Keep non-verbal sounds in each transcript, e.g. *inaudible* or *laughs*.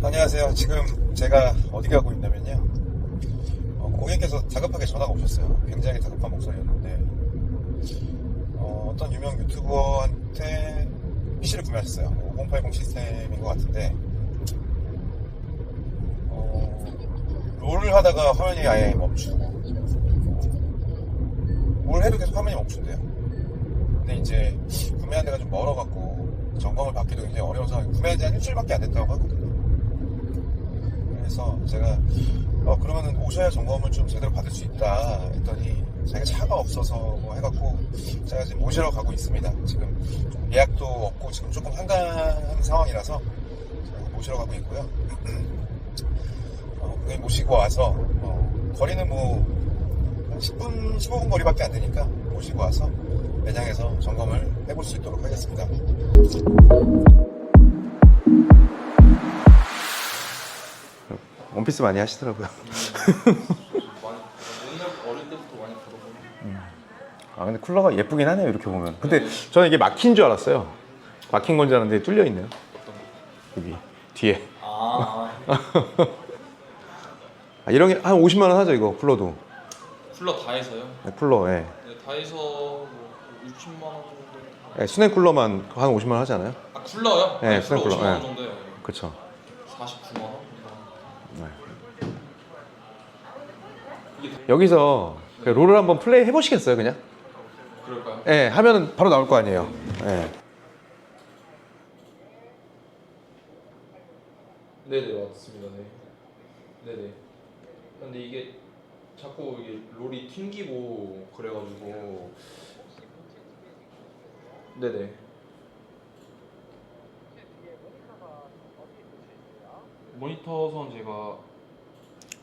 안녕하세요. 지금 제가 어디 가고 있냐면요. 어, 고객께서 다급하게 전화가 오셨어요. 굉장히 다급한 목소리였는데 어, 떤 유명 유튜버한테 PC를 구매하셨어요. 5080 시스템인 것 같은데 어, 롤을 하다가 화면이 아예 멈추고 뭘 해도 계속 화면이 멈춘대요. 근데 이제 구매한 데가 좀 멀어갖고 점검을 받기도 굉장히 상황이 구매한 지 한 일주일밖에 안 됐다고 하거든요. 그래서 제가 어 그러면은 오셔야 점검을 좀 제대로 받을 수 있다 했더니 자기가 차가 없어서 뭐 해갖고 제가 지금 모시러 가고 있습니다. 지금 좀 예약도 없고 지금 조금 한가한 상황이라서 모시러 가고 있고요. *clears throat* 어, 고객 모시고 와서 어, 거리는 뭐한 10분, 15분 거리밖에 안 되니까 모시고 와서 매장에서 점검을 해볼 수 있도록 하겠습니다. 원피스 많이 하시더라고요. 많이 옛날 어릴 때부터 많이 들어보는 아 근데 쿨러가 예쁘긴 하네요 이렇게 보면. 근데 저는 이게 막힌 줄 알았어요. 막힌 건 줄 알았는데 뚫려 있네요. 여기 뒤에. 아 *laughs* 아, 이런 게 한 50만 원 하죠 이거 쿨러도. 쿨러 다 해서요? 네, 쿨러. 예. 네, 다 해서 뭐 60만 원 정도 예, 수냉 쿨러만 한 50만 원 하지 않아요? 아 쿨러요? 네, 네, 수냉 쿨러 쿨러, 50만 원 네. 정도요 그렇죠. 49만 원? 여기서 그 롤을 한번 플레이 해보시겠어요 그냥? 그럴까요? 예, 하면은 바로 나올 거 아니에요. 예. 네네 맞습니다 네 네네 근데 이게 자꾸 이게 롤이 튕기고 그래가지고 네네 모니터 선 제가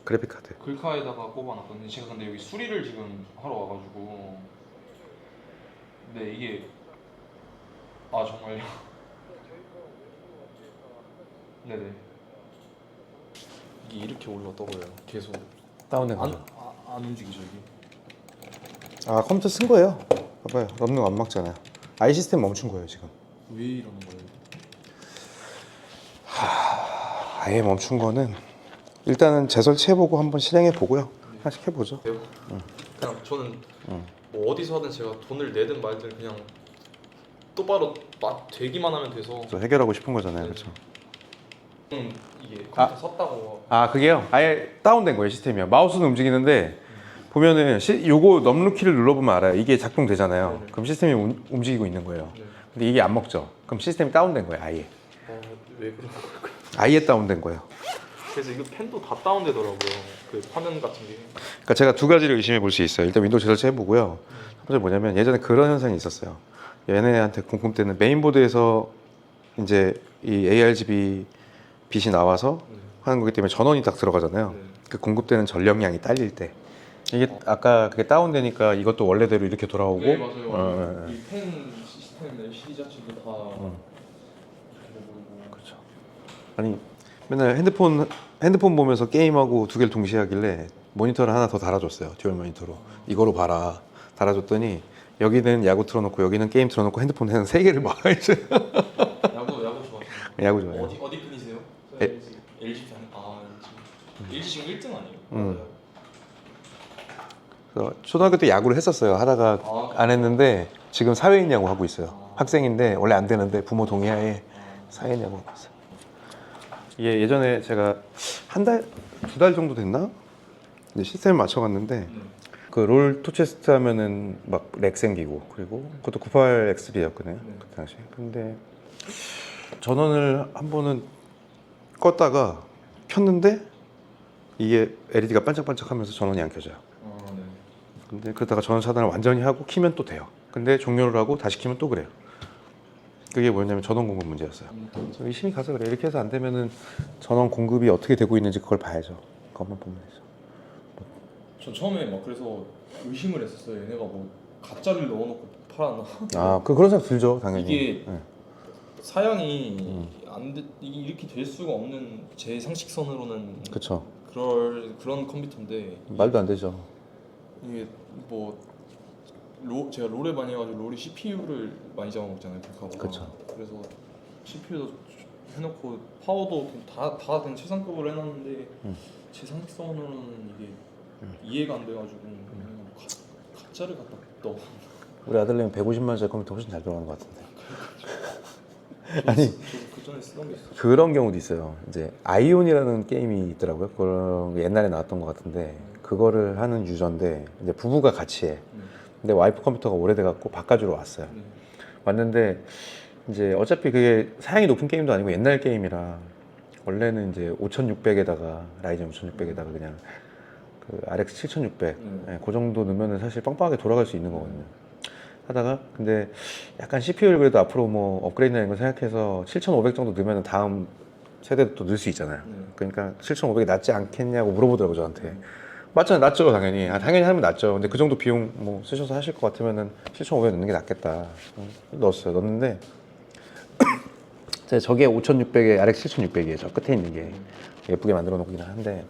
그래픽 카드. 글카에다가 꼽아놨거든요. 제가 근데 여기 수리를 지금 하러 와가지고 네 이게 아 정말요? *laughs* 네네 이게 이렇게 올라떠고요. 계속 다운된 안, 거죠. 아, 안 움직이죠 이게 아 컴퓨터 쓴 거예요. 봐봐요. 넘는 거안 막잖아요. 아이 시스템 멈춘 거예요 지금. 왜 이러는 거예요? 아예 멈춘 거는 일단은 재설치해보고 한번 실행해 보고요. 하나씩 해보죠. 그냥 저는 응. 뭐 어디서 하든 제가 돈을 내든 말든 그냥 똑바로 막 되기만 하면 돼서 또 해결하고 싶은 거잖아요, 네. 그렇죠? 음, 이게 컴퓨터 섰다고 아 그게요? 아예 다운된 거예요 시스템이요. 마우스는 움직이는데 보면은 시, 요거 넘루 키를 눌러보면 알아요. 이게 작동되잖아요. 네네. 그럼 시스템이 움, 움직이고 있는 거예요. 네. 근데 이게 안 먹죠. 그럼 시스템이 다운된 거예요, 아예. 어, 왜 그런 걸까요? 아예 다운된 거예요. 그래서 이거 펜도 다 다운되더라고요. 그 화면 같은 게. 그러니까 제가 두 가지를 의심해 볼 수 있어요. 일단 윈도우 재설치 해보고요. 첫 번째 뭐냐면 예전에 그런 현상이 있었어요. 얘네한테 궁금 때는 메인보드에서 이제 이 ARGB 빛이 나와서 네. 하는 거기 때문에 전원이 딱 들어가잖아요. 네. 그 공급되는 전력량이 딸릴 때 이게 아까 그게 다운되니까 이것도 원래대로 이렇게 돌아오고 네 맞아요. 어, 어, 어. 이펜 시스템 LCD 자체도 다. 음. 이렇게 보이고. 그렇죠. 아니 맨날 핸드폰 핸드폰 보면서 게임하고 두 개를 동시에 하길래 모니터를 하나 더 달아줬어요. 듀얼 모니터로 이거로 봐라 달아줬더니 여기는 야구 틀어놓고 여기는 게임 틀어놓고 핸드폰 해는 세 개를 봐 이제 야구 야구 좋아하시나요? 야구 좋아해요. 어디 어디 팬이세요? 에- LG LG 팬. 아 LG. LG 지금 1등 아니에요? 음. 그래서 초등학교 때 야구를 했었어요. 하다가 아, 안 했는데 지금 사회인 야구 하고 있어요. 아. 학생인데 원래 안 되는데 부모 동의하에 사회인 야구 하고 있어요. 이게 예전에 제가 한 달, 두 달 정도 됐나? 이제 시스템을 맞춰갔는데 네. 그롤 투체스트 하면은 막 렉 생기고 그리고 그것도 98X3였거든요 네. 그 당시 근데 전원을 한 번은 껐다가 켰는데 이게 LED가 반짝반짝하면서 전원이 안 켜져요 아 네. 근데 그러다가 전원 차단을 완전히 하고 키면 또 돼요 근데 종료를 하고 다시 키면 또 그래요 그게 뭐냐면 전원 공급 문제였어요 음. 의심이 가서 그래 이렇게 해서 안 되면은 전원 공급이 어떻게 되고 있는지 그걸 봐야죠 그것만 보면 되죠 전 처음에 막 그래서 의심을 했었어요. 얘네가 뭐 가짜를 넣어놓고 팔았나? 아, 그 그런 생각 들죠, 당연히. 이게 네. 사양이 음. 안 돼, 이게 이렇게 될 수가 없는 제 상식선으로는 그쵸. 그럴 그런 컴퓨터인데 말도 안 되죠. 이게 뭐 로, 제가 롤을 많이 해가지고 롤이 CPU를 많이 잡아먹잖아요, 불카가. 그쵸. 그래서 CPU도 해놓고 파워도 다다 된 최상급으로 해놨는데 음. 최상선으로는 이게 이해가 안 돼가지고 그냥 가, 가짜를 갖다 넣어. 우리 아들내미 150만 원짜리 컴퓨터 훨씬 잘 돌아가는 것 같은데. 아니. 저그 전에 쓰던 게 있어. 그런 경우도 있어요. 이제 아이온이라는 게임이 있더라고요. 그런 옛날에 나왔던 것 같은데 그거를 하는 유저인데 이제 부부가 같이 해. 네. 근데 와이프 컴퓨터가 오래돼 갖고 바꿔주러 왔어요. 네. 왔는데 이제 어차피 그게 사양이 높은 게임도 아니고 옛날 게임이라 원래는 이제 5600에다가 라이젠 5600에다가 그냥 그 RX 7600 음. 예, 그 정도 넣으면은 사실 빵빵하게 돌아갈 수 있는 거거든요. 하다가 근데 약간 CPU를 그래도 앞으로 뭐 업그레이드하는 걸 생각해서 7500 정도 넣으면 다음 세대도 또 넣을 수 있잖아요. 네. 그러니까 7500이 낫지 않겠냐고 물어보더라고 저한테. 맞잖아요, 낫죠 당연히. 아, 당연히 하면 낫죠. 근데 그 정도 비용 뭐 쓰셔서 하실 것 같으면은 7500 넣는 게 낫겠다. 음, 넣었어요. 넣었는데 *clears throat* 제가 저게 5600에 RX 7600이에요. 저 끝에 있는 게 예쁘게 만들어 놓긴 한데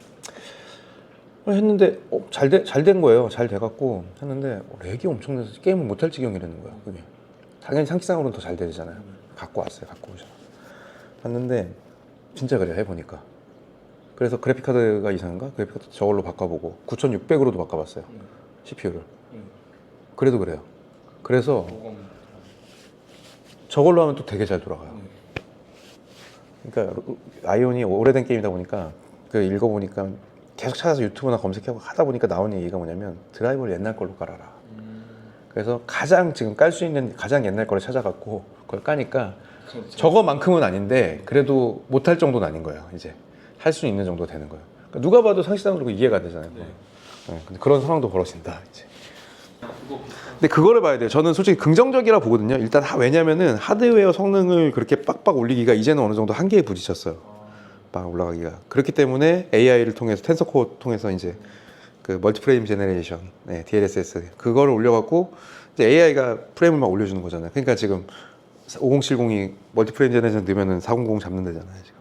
어, 했는데 어, 잘된 잘된 거예요. 잘 돼갖고 했는데 어, 렉이 엄청 나서 게임을 못 할 지경이라는 거야. 그게 당연히 상기상으로는 더 잘 되잖아요. 갖고 왔어요. 갖고 오셔. 봤는데 진짜 그래요. 해보니까. 그래서 그래픽 카드가 이상한가? 그래픽 카드 저걸로 바꿔보고 9600으로도 바꿔봤어요. 네. CPU를. 네. 그래도 그래요. 그래서 저걸로 하면 또 되게 잘 돌아가요. 네. 그러니까 아이온이 오래된 게임이다 보니까 그 읽어보니까 계속 찾아서 유튜브나 검색하고 하다 보니까 나온 얘기가 뭐냐면 드라이버를 옛날 걸로 깔아라. 음, 그래서 가장 지금 깔 수 있는 가장 옛날 거를 찾아갖고 그걸 까니까 그렇죠. 저거만큼은 아닌데 그래도 못할 정도는 아닌 거예요. 이제 할 수 있는 정도 되는 거예요. 그러니까 누가 봐도 상식상으로 이해가 안 되잖아요. 네. 네, 근데 그런 상황도 벌어진다. 이제. 근데 그거를 봐야 돼요. 저는 솔직히 긍정적이라 보거든요. 일단 하- 왜냐면은 하드웨어 성능을 그렇게 빡빡 올리기가 이제는 어느 정도 한계에 부딪혔어요. 아, 막 올라가기가 그렇기 때문에 AI를 통해서 텐서코어 통해서 이제 그 멀티프레임 제너레이션 네, DLSS 그거를 올려갖고 이제 AI가 프레임을 막 올려주는 거잖아요. 그러니까 지금 5070이 멀티프레임 제너레이션 넣으면은 400 잡는 데잖아요. 지금.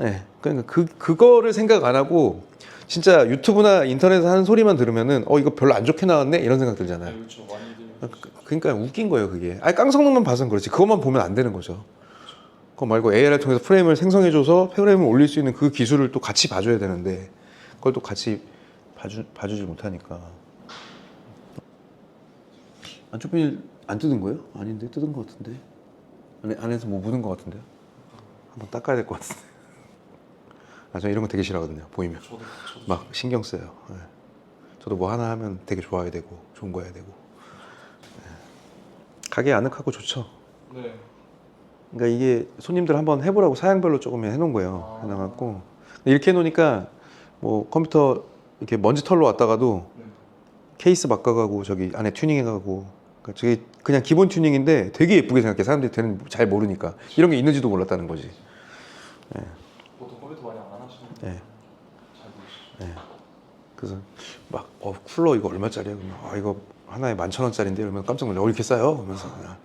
아, 네, 그러니까 그 그거를 생각 안 하고 진짜 유튜브나 인터넷에서 하는 소리만 들으면은 어 이거 별로 안 좋게 나왔네 이런 생각 들잖아요. 네, 그렇죠. 많이들. 그- 그러니까 웃긴 거예요 그게. 아니 깡성능만 봐서는 그렇지 그것만 보면 안 되는 거죠. 그거 말고 AI를 통해서 프레임을 생성해줘서 프레임을 올릴 수 있는 그 기술을 또 같이 봐줘야 되는데 그걸 또 같이 봐주, 봐주지 못하니까. 안쪽 비닐 안 뜯은 거예요? 아닌데 뜯은 거 같은데. 안에, 안에서 뭐 묻은 거 같은데요? 한번 닦아야 될 것 같은데. 아, 저 이런 거 되게 싫어하거든요. 보이면. 저도 저도. 막 신경 써요. 예. 저도 뭐 하나 하면 되게 좋아야 되고 좋은 거 해야 되고. 예. 가게 아늑하고 좋죠. 네. 그러니까 이게 손님들 한번 해보라고 사양별로 조금 해놓은 거예요. 아. 해놔갖고 이렇게 해놓으니까 뭐 컴퓨터 이렇게 먼지 털러 왔다가도 네. 케이스 바꿔가고 저기 안에 튜닝해가고 그러니까 저게 그냥 기본 튜닝인데 되게 예쁘게 생각해 사람들이 되는 잘 모르니까 이런 게 있는지도 몰랐다는 거지. 안 하시는 네. 잘 모르시죠. 그래서 막 어, 쿨러 이거 얼마짜리야? 그러면 아 이거 하나에 만천 원짜리인데 그러면 깜짝 놀라. 어 이렇게 싸요? 그러면서 그냥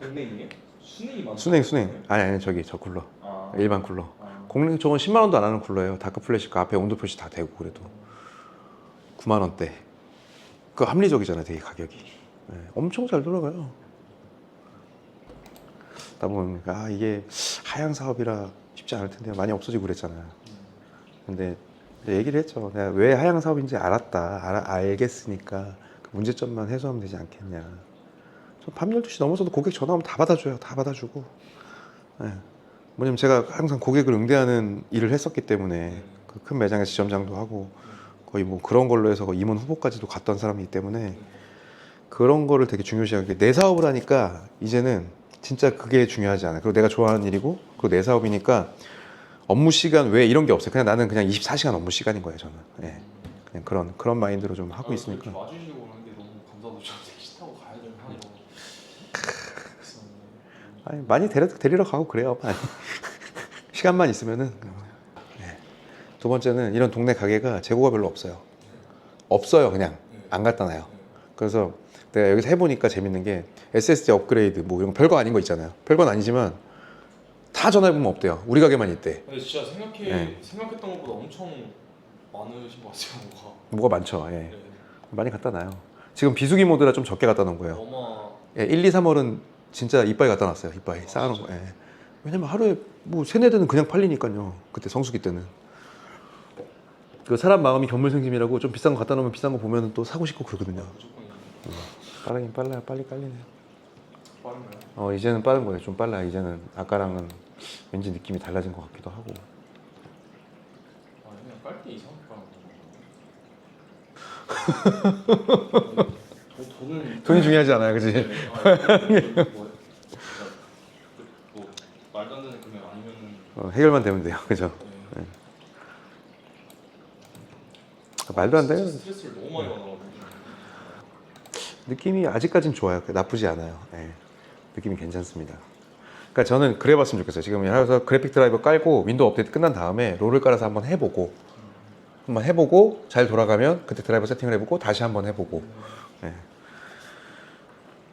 공랭이요? 순행이 많죠. 순행 순행. 아니 아니 저기 저 쿨러 아, 일반 쿨러. 아, 공랭 저건 10만 원도 안 하는 쿨러예요. 다크 플래시 그 앞에 온도 표시 다 되고 그래도 9만 원대. 그 합리적이잖아요, 되게 가격이. 네, 엄청 잘 돌아가요. 다 보면 아 이게 하향 사업이라 쉽지 않을 텐데 많이 없어지고 그랬잖아요. 근데 얘기를 했죠. 내가 왜 하향 사업인지 알았다. 알, 알겠으니까 그 문제점만 해소하면 되지 않겠냐. 저밤 12시 넘어서도 고객 전화 오면 다 받아줘요. 다 받아주고. 네. 뭐냐면 제가 항상 고객을 응대하는 일을 했었기 때문에 그 큰 매장에서 지점장도 하고 거의 뭐 그런 걸로 해서 임원 후보까지도 갔던 사람이기 때문에 그런 거를 되게 중요시하게 내 사업을 하니까 이제는 진짜 그게 중요하지 않아요. 그리고 내가 좋아하는 일이고 그리고 내 사업이니까 업무 시간 외에 이런 게 없어요. 그냥 나는 그냥 24시간 업무 시간인 거예요. 저는 예. 그냥 그런 그런 마인드로 좀 하고 아, 있으니까 이렇게 와주시고 그러는 게 너무 감사하고 저 택시 타고 가야 되는 하고 그랬었는데. 아니, 많이 데려, 데리러 가고 그래요. 많이. *laughs* 시간만 있으면은. 네. 두 번째는 이런 동네 가게가 재고가 별로 없어요. 없어요, 그냥. 안 갖다 놔요. 그래서 내가 여기서 해보니까 재밌는 게 SSD 업그레이드 뭐 이런 거 별거 아닌 거 있잖아요. 별건 아니지만 다 전화해보면 없대요. 우리 가게만 있대. 근데 진짜 생각해 네. 생각했던 것보다 엄청 많으신 것 같아요. 뭐가. 뭐가 많죠. 예. 네. 많이 갖다 놔요. 지금 비수기 모드라 좀 적게 갖다 놓은 거예요. 어마 예, 1, 2, 3월은 진짜 이빨 갖다 놨어요. 이빨 쌓아놓은 거. 예. 왜냐면 하루에 뭐 세네 대는 그냥 팔리니까요. 그때 성수기 때는. 그 사람 마음이 견물생심이라고 좀 비싼 거 갖다 놓으면 비싼 거 보면 또 사고 싶고 그러거든요. 무조건 빠르긴 빨라요. 빨리 깔리네요. 빠른가요? 어 이제는 빠른 거예요. 좀 빨라. 이제는 아까랑은 왠지 느낌이 달라진 것 같기도 하고. 아 그냥 깔때 이상하게 깔는 거. 돈을 *laughs* 돈이 중요하지 않아요, 그지? 네, 아니, 뭐, 진짜 그, 뭐 말도 안 되는 금액 아니면은 어, 해결만 되면 돼요, *laughs* 그죠? 네. 말도 안 돼요. 스트레스를 너무 많이 받아가지고 느낌이 아직까진 좋아요. 나쁘지 않아요. 예. 느낌이 괜찮습니다. 그러니까 저는 그래 봤으면 좋겠어요. 지금 해서 그래픽 드라이버 깔고 윈도우 업데이트 끝난 다음에 롤을 깔아서 한번 해보고 한번 해보고 잘 돌아가면 그때 드라이버 세팅을 해보고 다시 한번 해보고 예.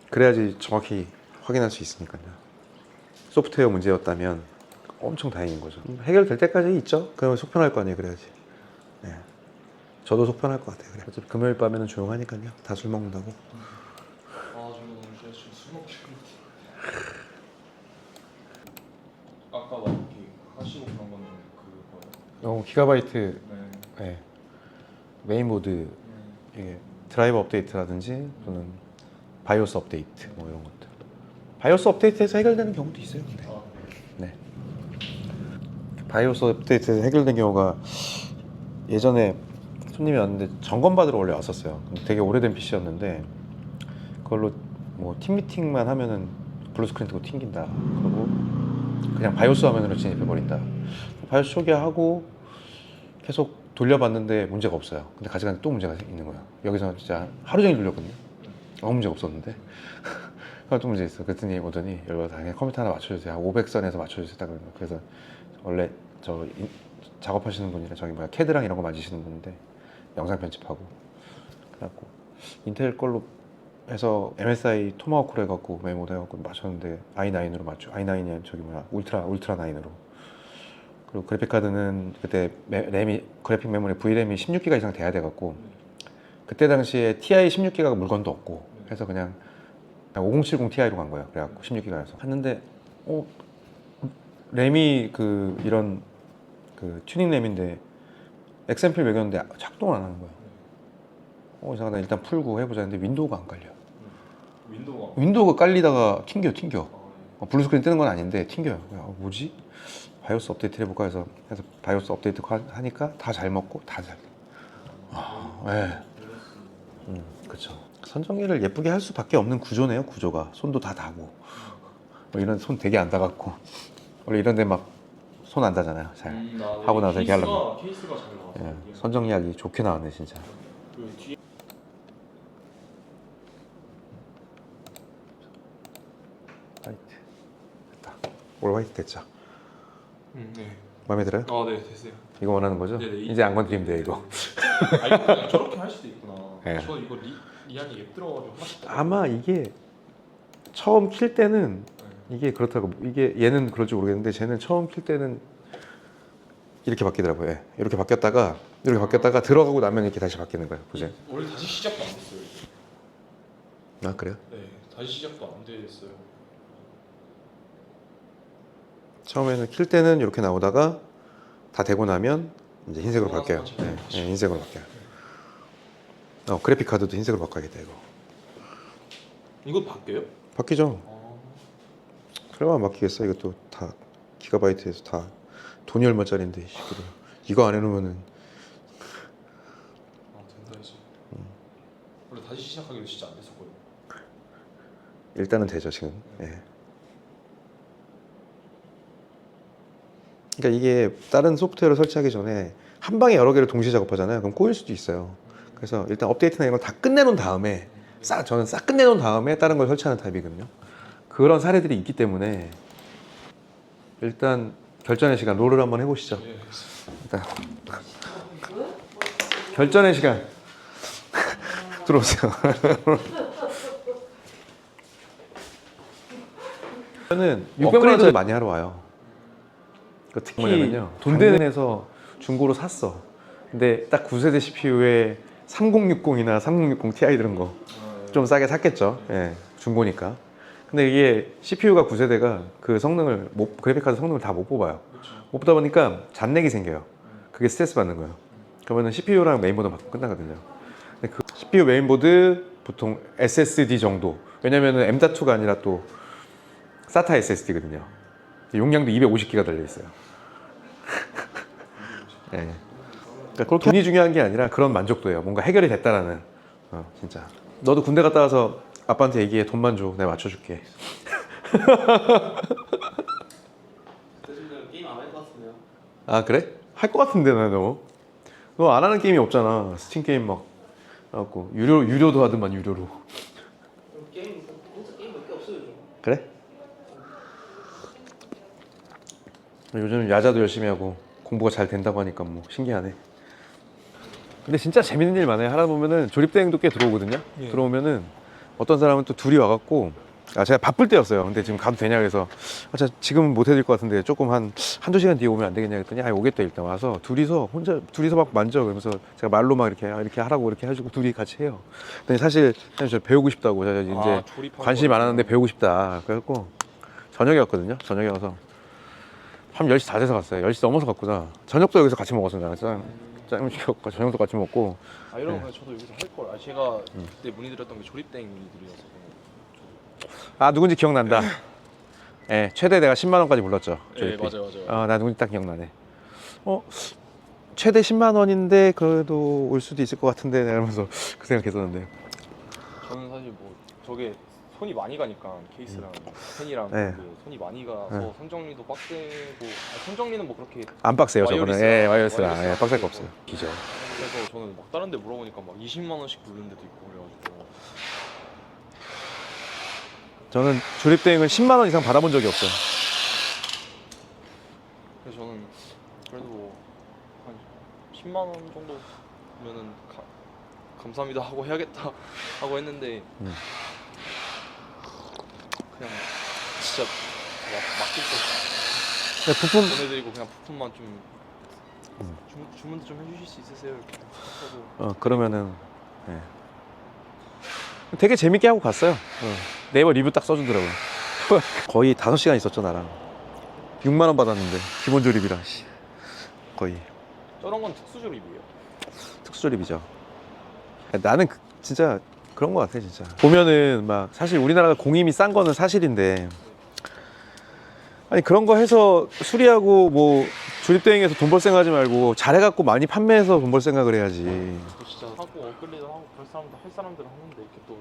그래야지 정확히 확인할 수 있으니까요. 소프트웨어 문제였다면 엄청 다행인 거죠. 해결될 때까지 있죠. 그러면 속편할 거 아니에요. 그래야지. 예. 저도 속 편할 것 같아요. 그래. 어차피 금요일 밤에는 조용하니까요. 다 술 먹는다고. 아 저는 오늘 진짜 지금 술 먹고 싶은데 아까 막 이렇게 하시고 그런 거는 그거요? 어, 기가바이트 네. 예. 메인보드 네. 이게 드라이버 업데이트라든지 또는 바이오스 업데이트 뭐 이런 것들. 바이오스 업데이트에서 해결되는 경우도 있어요. 근데. 아, 네. 바이오스 업데이트에서 해결된 경우가 예전에 손님이 왔는데 점검 받으러 원래 왔었어요. 되게 오래된 PC였는데 그걸로 뭐 팀 미팅만 하면은 블루 스크린 뜨고 튕긴다. 그리고 그냥 바이오스 화면으로 진입해 버린다. 바이오스 초기화하고 계속 돌려봤는데 문제가 없어요. 근데 가져가는데 또 문제가 있는 거야. 여기서 진짜 하루 종일 돌렸거든요. 아무 문제가 없었는데. *laughs* 또 문제 있어. 그랬더니 오더니 열받아 그냥 컴퓨터 하나 맞춰주세요. 한 500선에서 맞춰주세요. 딱. 그래서 원래 저 인- 작업하시는 분이라 저기 뭐야 캐드랑 이런 거 만지시는 분인데 영상 편집하고 그래갖고 인텔 걸로 해서 MSI 토마호크로 해갖고 메모도 해갖고 맞췄는데 i9으로 맞죠. i9이 저기 뭐야 울트라 울트라 9으로. 그리고 그래픽 카드는 그때 메- 램이 그래픽 메모리 V램이 16기가 이상 돼야 돼갖고 그때 당시에 TI 16기가 물건도 없고 해서 그냥 5070 Ti로 간 거예요. 그래갖고 16기가여서 했는데 어 램이 그 이런 그 튜닝 램인데 엑센필 매겼는데 작동을 안 하는 거예요. 어 이상하다 일단 풀고 해보자 했는데 윈도우가 안 깔려. 윈도우가 윈도우가 깔리다가 튕겨 튕겨. 아, 어, 블루스크린 뜨는 건 아닌데 튕겨요. 그냥, 어, 뭐지? 바이오스 업데이트 해볼까 해서 해서 바이오스 업데이트 하- 하니까 다 잘 먹고 다 잘. 아, 예. 음, 그렇죠. 선정리를 예쁘게 할 수밖에 없는 구조네요. 구조가 손도 다 닿고 뭐 이런 손 되게 안 닿았고 원래 이런데 막 손 안 닿잖아요. 잘. 음, 나 하고 나서 이렇게 하려면. 케이스가 잘 나와서 예, 이게 선정리하기 좋게 나왔네 진짜. 그 뒤에 화이트 됐다. 올 화이트 됐죠. 음, 네. 마음에 들어요? 아, 네, 됐어요. 이거 원하는 거죠? 네네, 이- 이제 안 건드리면 돼요 이거. 그냥 저렇게 할 수도 있구나. 예. 저 이거 리, 리안이 앱 들어가지고 아마 이게 처음 킬 때는 네. 이게 그렇다고 이게 얘는 그럴지 모르겠는데 쟤는 처음 킬 때는 이렇게 바뀌더라고요. 예. 이렇게 바뀌었다가 이렇게 바뀌었다가 들어가고 나면 이렇게 다시 바뀌는 거예요. 보세요. 원래 다시 시작도 안 됐어요. 아 그래요? 네, 다시 시작도 안 됐어요. 처음에는 킬 때는 이렇게 나오다가 다 되고 나면 이제 흰색으로 아, 바뀌어요. 예, 예, 흰색으로 바뀌어요. 어 그래픽 카드도 흰색으로 바꿔야겠다 이거. 이거 바뀌어요? 바뀌죠. 아, 그래만 바뀌겠어. 이것도 다 기가바이트에서 다 돈이 얼마짜리인데 이. 이거 안 해놓으면은 아 된다 이제. 원래 다시 시작하기로 진짜 안 됐었거든요. 일단은 되죠 지금. 예. 그러니까 이게 다른 소프트웨어를 설치하기 전에 한 방에 여러 개를 동시에 작업하잖아요. 그럼 꼬일 수도 있어요. 그래서 일단 업데이트나 이런 걸다 끝내놓은 다음에 싹 저는 싹 끝내놓은 다음에 다른 걸 설치하는 타입이거든요. 그런 사례들이 있기 때문에 일단 결전의 시간 롤을 한번 해보시죠. 예. 일단 결전의 시간 *laughs* 들어오세요. *laughs* 저는 600만 원 많이 하러 와요. 그 특히 뭐냐면요. 돈 되는 에서 중고로 샀어. 근데 딱 9세대 CPU에 3060이나 3060 Ti 들은 거좀 아, 싸게 샀겠죠. 예, 중고니까. 근데 이게 CPU가 9세대가 그 성능을 못, 그래픽 카드 성능을 다 못 뽑아요. 그렇죠. 못 보다 보니까 잔내기 생겨요. 그게 스트레스 받는 거예요. 그러면은 CPU랑 메인보드 바꾸면 끝나거든요. 근데 그 CPU 메인보드 보통 SSD 정도. 왜냐면은 M.2가 아니라 또 SATA SSD거든요. 용량도 250기가 달려 있어요. *laughs* 예. 그러니까 돈이 중요한 게 아니라 그런 만족도예요. 뭔가 해결이 됐다라는. 어, 진짜. 너도 군대 갔다 와서 아빠한테 얘기해. 돈만 줘. 내가 맞춰줄게. 대신에 게임 안 할 것 같은데요. 아 그래? 할 것 같은데 나 너. 너안 하는 게임이 없잖아. 스팀 게임 막. 갖고 유료 유료도 하더만 유료로. 게임 진짜 게임 몇 개 없어요. 좀. 그래? 요즘 야자도 열심히 하고 공부가 잘 된다고 하니까 뭐 신기하네. 근데 진짜 재밌는 일 많아요. 하다 보면은 조립 대행도 꽤 들어오거든요. 예. 들어오면은 어떤 사람은 또 둘이 와갖고 아 제가 바쁠 때였어요. 근데 지금 가도 되냐 그래서 아, 저 지금은 못 해드릴 것 같은데 조금 한 한두 시간 뒤에 오면 안 되겠냐 그랬더니 아 오겠다 일단 와서 둘이서 혼자 둘이서 막 만져 그러면서 제가 말로 막 이렇게 아, 이렇게 하라고 이렇게 해주고 둘이 같이 해요. 근데 사실 사실 저 배우고 싶다고 제가 이제 아, 관심이. 많았는데 배우고 싶다. 그래갖고 저녁이었거든요. 저녁에 와서 밤 10시 다 돼서 갔어요. 10시 넘어서 갔구나. 저녁도 여기서 같이. 나는 짜- 짜장면 시켰고 저녁도 같이 먹고 아 이런 네. 거 저도 여기서 할 걸. 아 제가 그때 문의드렸던 게 조립대행 문의드려서. 아 누군지 기억난다. 예, 최대 내가 10만 원까지 불렀죠. 네 조립비. 맞아요 맞아요. 아, 나 누군지 딱 기억나네. 어, 최대 10만 원인데 그래도 올 수도 있을 것 같은데 이러면서 *laughs* 그 생각했었는데. 저는 사실 뭐 저게 손이 많이 가니까 케이스랑 펜이랑 네. 그 손이 많이 가서 네. 손정리도 빡세고 아, 손정리는 뭐 그렇게 안 빡세요 저거는. 예. 와이어리스라. 예, 빡셀 거 없어요. 기죠. 그래서 저는 막 다른 데 물어보니까 막 20만 원씩 부르는 데도 있고 그래가지고 저는 조립 대행을 10만 원 이상 받아본 적이 없어요. 그래서 저는 그래도 뭐한 10만 원 정도면은 가, 감사합니다 하고 해야겠다 *laughs* 하고 했는데 음. 그냥 진짜 막 맡길 거 근데 부품 보내드리고 그냥 부품만 좀 음. 주, 주문 좀 해주실 수 있으세요 이렇게 하고 어, 그러면은 예. 되게 재밌게 하고 갔어요. 어. 네이버 리뷰 딱 써주더라고요. *laughs* 거의 5시간 있었죠 나랑. 6만 원 받았는데 기본 조립이라 씨. 거의 저런 건 특수 조립이에요. 특수 조립이죠. 나는 그- 진짜 그런 것 같아 진짜. 보면은 막 사실 우리나라가 공임이 싼 거는 사실인데 아니 그런 거 해서 수리하고 뭐 조립대행해서 돈 벌 생각하지 말고 잘해갖고 많이 판매해서 돈 벌 생각을 해야지. 또 진짜 하고 업글레이드 하고 그럴 사람들 할 사람들은 하는데 이렇게 또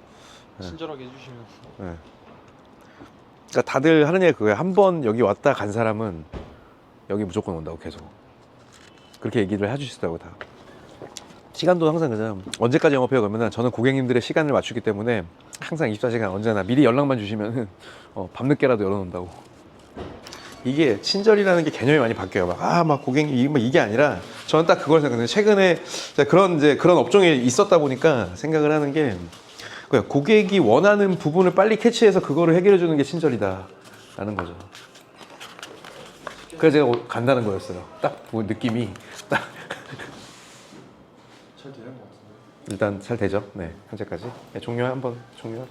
네. 친절하게 해주시면 예. 그러니까 다들 하는 얘기 그거야. 한 번 여기 왔다 간 사람은 여기 무조건 온다고 계속. 그렇게 얘기를 해주시더라고 다. 시간도 항상 그냥 언제까지 영업해요 그러면 저는 고객님들의 시간을 맞추기 때문에 항상 24시간 언제나 미리 연락만 주시면은 어, 밤늦게라도 열어놓는다고. 이게 친절이라는 게 개념이 많이 바뀌어요. 막, 아, 막 고객님, 이게, 뭐 이게 아니라 저는 딱 그걸 생각해요. 최근에 그런 이제 그런 업종에 있었다 보니까 생각을 하는 게 고객이 원하는 부분을 빨리 캐치해서 그거를 해결해 주는 게 친절이다라는 거죠. 그래서 제가 오- 간다는 거였어요. 딱그 느낌이 딱 *laughs* 잘 되는 것 같은데. 일단 잘 되죠. 네, 현재까지. 네, 종료 한번 종료.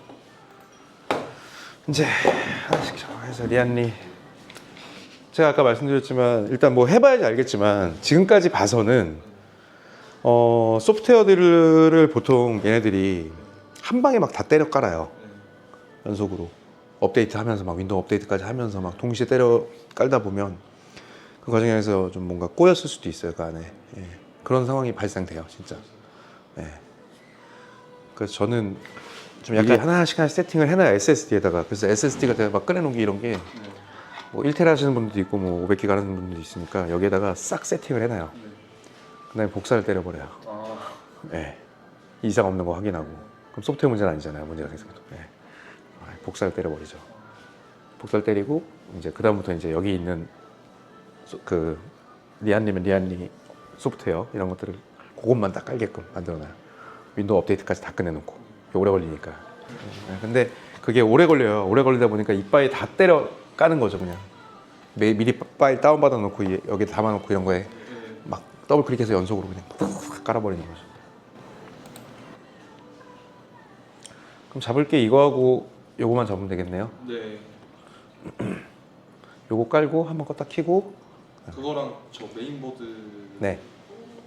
이제 하나씩 해서 리안리. 제가 아까 말씀드렸지만 일단 뭐 해봐야지 알겠지만 지금까지 봐서는 어, 소프트웨어들을 보통 얘네들이 한 방에 막 다 때려 깔아요. 연속으로 업데이트 하면서 막 윈도우 업데이트까지 하면서 막 동시에 때려 깔다 보면 그 과정에서 좀 뭔가 꼬였을 수도 있어요 그 안에 예. 그런 상황이 발생돼요 진짜. 예. 그래서 저는 좀 약간 하나씩 하나씩 세팅을 해놔요 SSD에다가 그래서 SSD가 제가 막 꺼내놓기 이런 게 뭐 1테라 하시는 분들도 있고 뭐 500기가 하는 분들도 있으니까 여기에다가 싹 세팅을 해놔요. 그다음에 복사를 때려버려요. 아 예. 이상 없는 거 확인하고. 그럼 소프트웨어 문제는 아니잖아요. 문제가 생겨도. 예. 아, 복사를 때려버리죠. 복사를 때리고 이제 그 다음부터 이제 여기 있는 소- 그 리안님은 리안리 소프트웨어 이런 것들을 그것만 딱 깔게끔 만들어놔요. 윈도우 업데이트까지 다 끝내놓고 오래 걸리니까. 예. 근데 그게 오래 걸려요. 오래 걸리다 보니까 이빨에 다 때려 까는 거죠 그냥. 매- 미리 파일 다운 받아 놓고 여기 담아 놓고 이런 거에 막 더블 클릭해서 연속으로 그냥 푹 깔아버리는 거죠. 그럼 잡을 게 이거하고 요거만 잡으면 되겠네요. 네. *clears throat* 요거 깔고 한번 껐다 켜고 그거랑 저 메인보드. 네.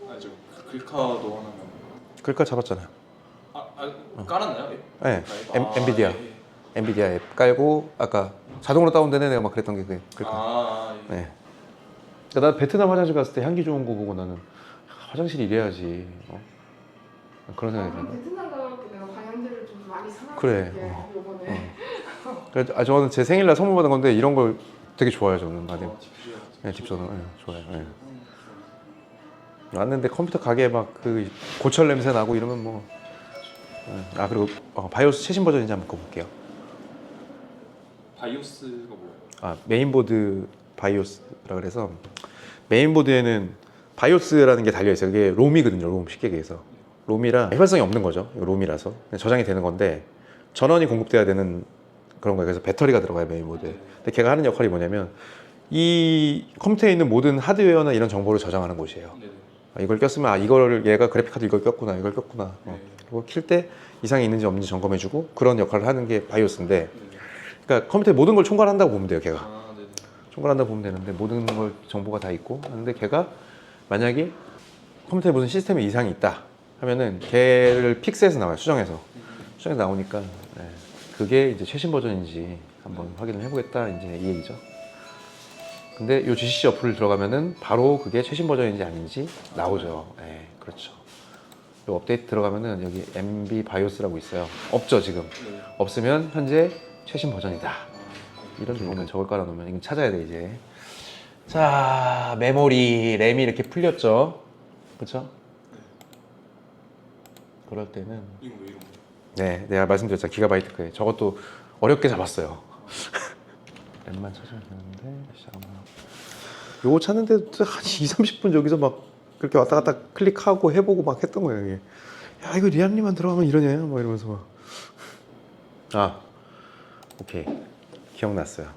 아저 글카도 하나만. 글까 잡았잖아요. 아, 아 깔았나요? 네. 글카에? 엠, 아, 엔비디아. 예, 예. 엔비디아 앱 깔고 아까 자동으로 다운되네 내가 막 그랬던 게 그게 글까. 아, 예. 네. 그러니까 나 베트남 화장실 갔을 때 향기 좋은 거 보고 나는 화장실이 이래야지. 어? 그런 생각이 그럼 들어. 베트남 가고 내가 방향제를 좀 많이 사놨 그래, 게 어. 요번에 그래서 아, 저는 제 생일날 선물 받은 건데 이런 걸 되게 좋아해요 저는 많이. 어. 네, 집서는 네, 좋아요. 네. 음, 왔는데 컴퓨터 가게에 막 그 고철 냄새 나고 이러면 뭐. 네. 아 그리고 어, 바이오스 최신 버전인지 한번 볼게요. 바이오스가 뭐예요? 아 메인보드 바이오스라 그래서 메인보드에는 바이오스라는 게 달려 있어요. 이게 롬이거든요. 롬 쉽게 얘기해서 롬이라 휘발성이 없는 거죠. 이거 롬이라서 그냥 저장이 되는 건데 전원이 공급돼야 되는 그런 거예요. 그래서 배터리가 들어가요 메인보드에. 근데 걔가 하는 역할이 뭐냐면 이 컴퓨터에 있는 모든 하드웨어나 이런 정보를 저장하는 곳이에요. 네. 아, 이걸 꼈으면 아 이걸 얘가 그래픽 카드 이걸 꼈구나 이걸 꼈구나. 어. 네. 그리고 킬 때 이상이 있는지 없는지 점검해주고 그런 역할을 하는 게 바이오스인데 네. 그러니까 컴퓨터에 모든 걸 총괄한다고 보면 돼요. 걔가. 아. 총괄한다고 보면 되는데 모든 걸 정보가 다 있고 근데 걔가 만약에 컴퓨터에 무슨 시스템에 이상이 있다 하면은 걔를 픽스해서 나와요 수정해서 수정해서 나오니까 네, 그게 이제 최신 버전인지 한번 확인을 해보겠다 이제 이 얘기죠 근데 요 GCC 어플을 들어가면은 바로 그게 최신 버전인지 아닌지 나오죠 네, 그렇죠 요 업데이트 들어가면은 여기 MB 바이오스라고 있어요 없죠 지금 네. 없으면 현재 최신 버전이다. 아, 이런 데 보면 저걸 깔아놓으면 이건 찾아야 돼 이제. 자 메모리 램이 이렇게 풀렸죠? 그렇죠 그럴 때는 이거 왜 이런 거예요? 네 내가 말씀드렸잖아 기가바이트 거에. 저것도 어렵게 잡았어요. *laughs* 램만 찾으면 되는데 잠깐만 요거 찾는데 또한 2, 30분 저기서 막 그렇게 왔다 갔다 클릭하고 해보고 막 했던 거예요 이게. 야 이거 리안님만 들어가면 이러냐? 막 이러면서 막 아 오케이. 기억났어요.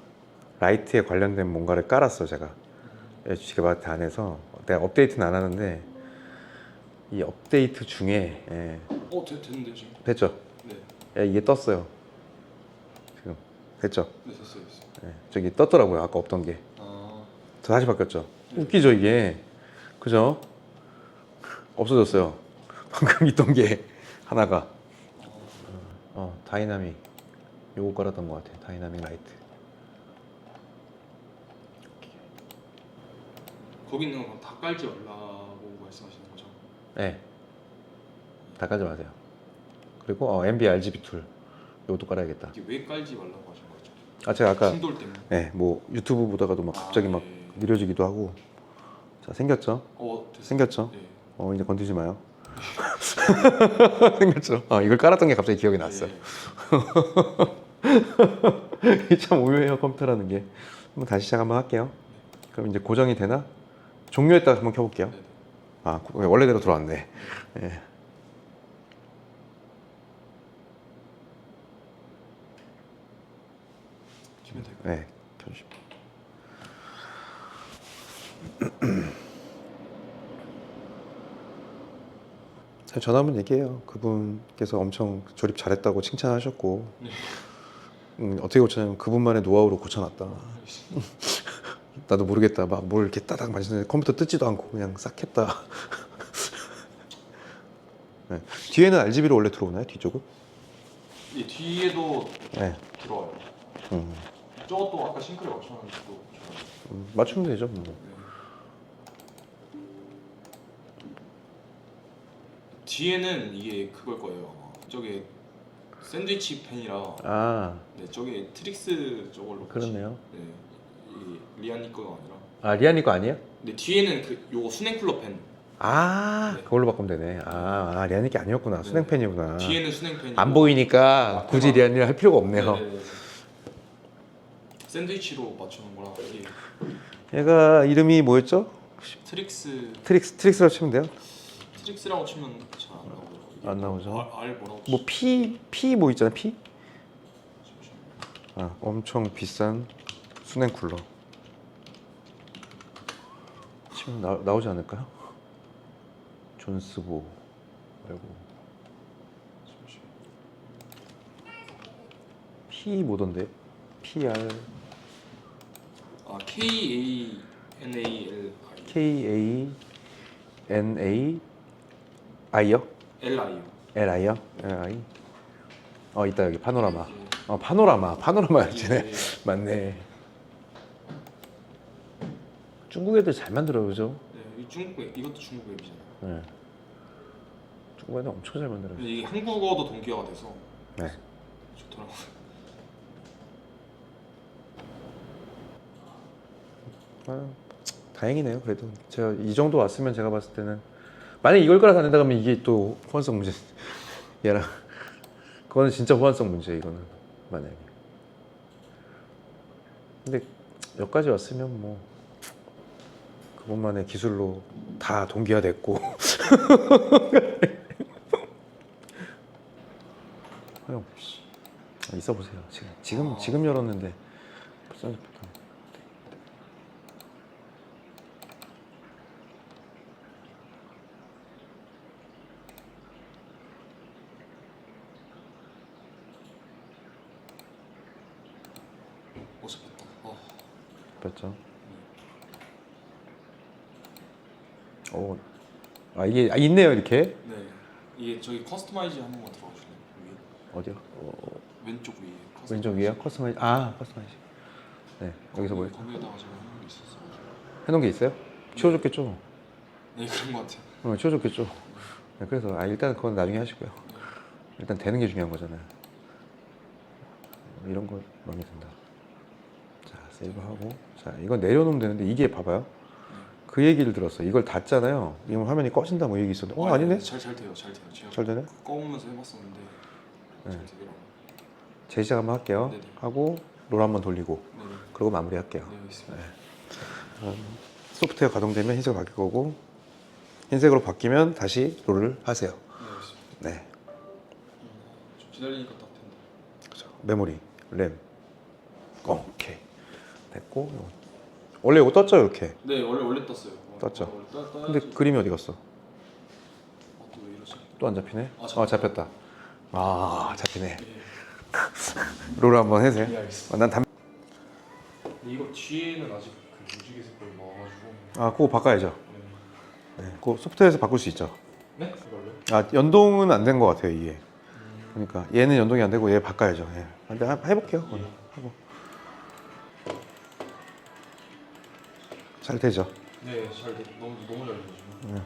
라이트에 관련된 뭔가를 깔았어 제가. HG바이트 안에서. 내가 업데이트는 안 하는데 이 업데이트 중에 예, 어, 됐, 됐는데 지금. 됐죠? 네. 예, 이게 떴어요. 지금. 됐죠? 네, 됐어요, 됐어요. 예, 저기 떴더라고요 아까 없던 게. 아, 저 다시 바뀌었죠? 웃기죠 이게? 그죠? 없어졌어요. *laughs* 방금 있던 게 하나가. 어 다이나믹 요거 깔았던 것 같아 다이나믹 라이트 거기 있는 건 다 깔지 말라고 말씀하시는 거죠? 네. 다 깔지 마세요. 그리고 어, MB RGB 툴 이것도 깔아야겠다. 이게 왜 깔지 말라고 하신 거죠? 아 제가 아까 충돌 때문에. 네, 뭐 유튜브 보다가도 막 갑자기 아, 막 예. 느려지기도 하고 자 생겼죠? 어, 됐어요. 생겼죠? 네. 어 이제 건드지 마요. *laughs* 생겼죠? 어 이걸 깔았던 게 갑자기 기억이 났어요. 네. *laughs* *laughs* 참 오묘해요 컴퓨터라는 게. 한번 다시 시작 한번 할게요. 그럼 이제 고정이 되나? 종료했다 한번 켜볼게요. 네. 네. 아 고- 원래대로 돌아왔네. 예. 네, 켜주십시오. 잘 *clears throat* 전화 한번 얘기해요. 그분께서 엄청 조립 잘했다고 칭찬하셨고, 네. 음, 어떻게 고쳤냐면 그분만의 노하우로 고쳐놨다. *laughs* 나도 모르겠다. 막 뭘 이렇게 따닥 만지는데 컴퓨터 뜯지도 않고 그냥 싹 했다. *laughs* 네. 뒤에는 RGB로 원래 들어오나요? 뒤쪽은? 이 뒤에도 네. 들어와요. 음, 저것도 아까 싱크에 맞춰놨는데 또 들어와요. 음, 맞추면 되죠. 뭐. 네. 뒤에는 이게 그걸 거예요. 저게 샌드위치 펜이라 아, 네, 저게 트릭스 저걸로 그렇네요. 네, 이 리안니 거가 아니라. 아 리안이 거 아니에요? 근데 뒤에는 그 요거 수냉 쿨러 펜. 아 네. 그걸로 바꾸면 되네. 아, 아 리안이 게 아니었구나. 네. 수냉팬이구나. 뒤에는 수냉 펜이. 안 보이니까 굳이 리안이를 할 필요가 없네요. 샌드위치로 맞추는 거라 이게 얘가 이름이 뭐였죠? 트릭스 트릭스 트릭스라고 치면 돼요? 트릭스라고 치면 잘 안 나오고요. 이게 안 나오죠. 뭐라고? 뭐 P P 뭐 있잖아 P. 아 엄청 비싼 수냉 쿨러. 치면 나, 나오지 않을까요? 존스보 말고. P P 뭐던데? PR 아 K A N A L I K A N A I요? L I요. L I요? L I. 어 있다 여기 파노라마. 어 파노라마 파노라마였지네. *laughs* 맞네. 중국 애들 잘 만들어요, 그죠? 네, 이 중국 웹 이것도 중국 웹이잖아요. 네. 중국 애들 엄청 잘 만들어요. 근데 이게 한국어도 동기화가 돼서 네. 좋더라고요. 아, 다행이네요. 그래도 제가 이 정도 왔으면 제가 봤을 때는 만약 이걸 안 된다 그러면 이게 또 호환성 문제. *laughs* 얘랑 그거는 진짜 호환성 문제 이거는 만약에. 근데 여기까지 왔으면 뭐 그것만의 기술로 다 동기화됐고. 형 *laughs* 있어 보세요. 지금 지금 지금 열었는데 벌써 어 잡혔다. 어. 몇 점? 오, 아 이게 아, 있네요 이렇게 네. 이게 저기 커스터마이즈 한 번만 들어가 주실래요? 위에 어디요? 어, 왼쪽 위에. 커스터마이즈. 왼쪽 위에 커스터마이즈 아 커스터마이즈 네 여기서 뭐 거기에다가 제가 하는 게 있었어. 해놓은 게 있어요? 치워줬겠죠? 네 그런 것 같아요. 어, 치워줬겠죠? 네, 그래서 아 일단 그건 나중에 하시고요 일단 되는 게 중요한 거잖아요 이런 거 마음에 든다 자 세이브하고 자 이건 내려놓으면 되는데 이게 봐봐요 그 얘기를 들었어 이걸 닫잖아요 이러면 화면이 꺼진다 뭐 얘기 있었는데 어 아니네 잘 잘 돼요, 잘 돼요. 제가 잘 되네 꺼보면서 해봤었는데 네. 잘 되더라고요. 재시작 한번 할게요 네네. 하고 롤 한번 돌리고 네네. 그리고 마무리할게요 네, 알겠습니다. 소프트웨어 가동되면 흰색으로 바뀔 거고 흰색으로 바뀌면 다시 롤을 하세요. 네, 알겠습니다. 네, 좀 기다리니까 딱 된다. 그죠. 메모리, 램, 오케이 됐고. 원래 이거 떴죠 이렇게. 네, 원래 원래 떴어요. 떴죠. 원래 떠, 떠야지. 근데 그림이 어디 갔어? 어, 또왜 이러지? 또 안 잡히네? 아, 아 잡혔다. 잡혔다. 아 잡히네. 네. *laughs* 롤 한번 해세요. 네, 알겠습니다. 어, 난 담. 근데 이거 뒤에는 아직 그 무지개 색깔 나와가지고. 아 그거 바꿔야죠. 네. 네, 그거 소프트웨어에서 바꿀 수 있죠. 네? 이걸로요? 아 연동은 안 된 것 같아요 이게. 그러니까 얘는 연동이 안 되고 얘 바꿔야죠. 예. 근데 한- 해볼게요. 그거는. 하고. 잘 되죠. 네, 잘 돼. 너무 너무 잘 되죠. 네.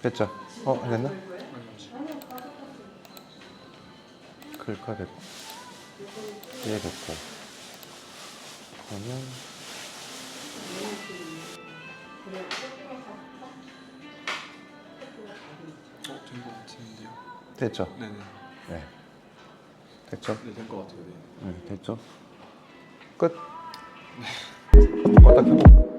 됐죠? 어, 됐나? 글카 됐고 얘 됐고 그러면 어, 된것 같은데요. 됐죠? 네네. 네 됐죠? 네, 된것 같아요. 네. 네 됐죠? 끝 껐다 켜고